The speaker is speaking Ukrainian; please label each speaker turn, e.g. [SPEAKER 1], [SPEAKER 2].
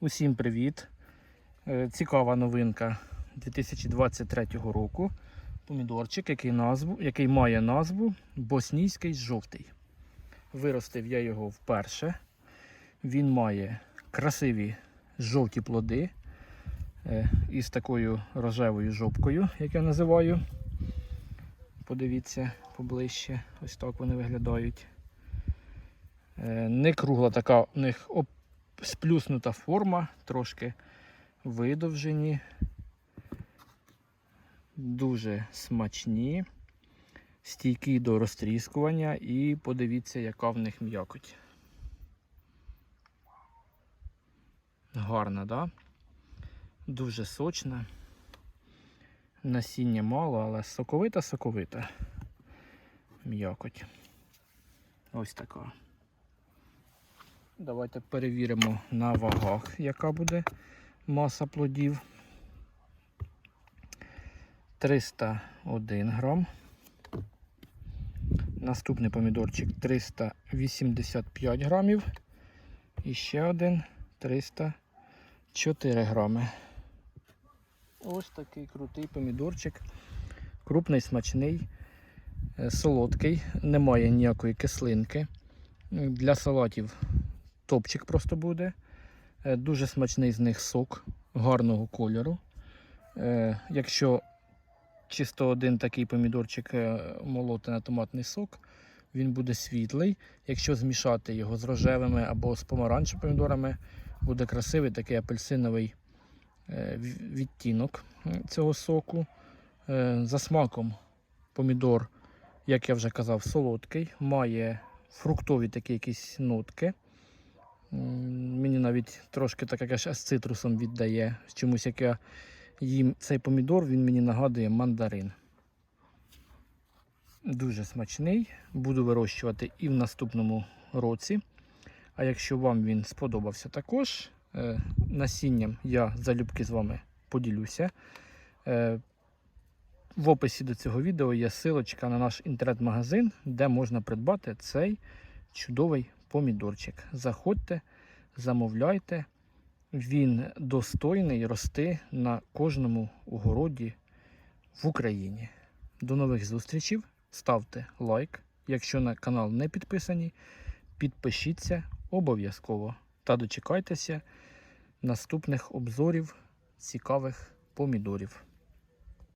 [SPEAKER 1] Усім привіт! Е, Цікава новинка 2023 року. Помідорчик, який, назву, який має назву Боснійський жовтий. Виростив я його вперше. Він має красиві жовті плоди е, із такою рожевою жопкою, як я називаю. Подивіться поближче, ось так вони виглядають. Е, Не кругла така у них сплюснута форма, трошки видовжені, дуже смачні, стійкі до розтріскування і подивіться, яка в них м'якоть. Гарна, да? Дуже сочна. Насіння мало, але соковита-соковита м'якоть. Ось така. Давайте перевіримо на вагах, яка буде маса плодів. 301 грам. Наступний помідорчик 385 грамів. І ще один 304 грами. Ось такий крутий помідорчик. Крупний, смачний, е, солодкий, немає ніякої кислинки. Для салатів топчик просто буде. Е, Дуже смачний з них сок гарного кольору. Е, Якщо чисто один такий помідорчик е, молоти на томатний сок, він буде світлий. Якщо змішати його з рожевими або з помаранчевими помідорами, буде красивий такий апельсиновий відтінок цього соку. За смаком помідор, як я вже казав, солодкий, має фруктові такі якісь нотки. Мені навіть трошки так якось з цитрусом віддає. Чомусь як я їм цей помідор, він мені нагадує мандарин. Дуже смачний. Буду вирощувати і в наступному році. А якщо вам він сподобався також, е, насінням я залюбки з вами поділюся. Е, В описі до цього відео є силочка на наш інтернет-магазин, де можна придбати цей чудовий помідорчик. Заходьте, замовляйте. Він достойний рости на кожному огороді в Україні. До нових зустрічей. Ставте лайк. Якщо на канал не підписані, підпишіться обов'язково та дочекайтеся наступних обзорів цікавих помідорів.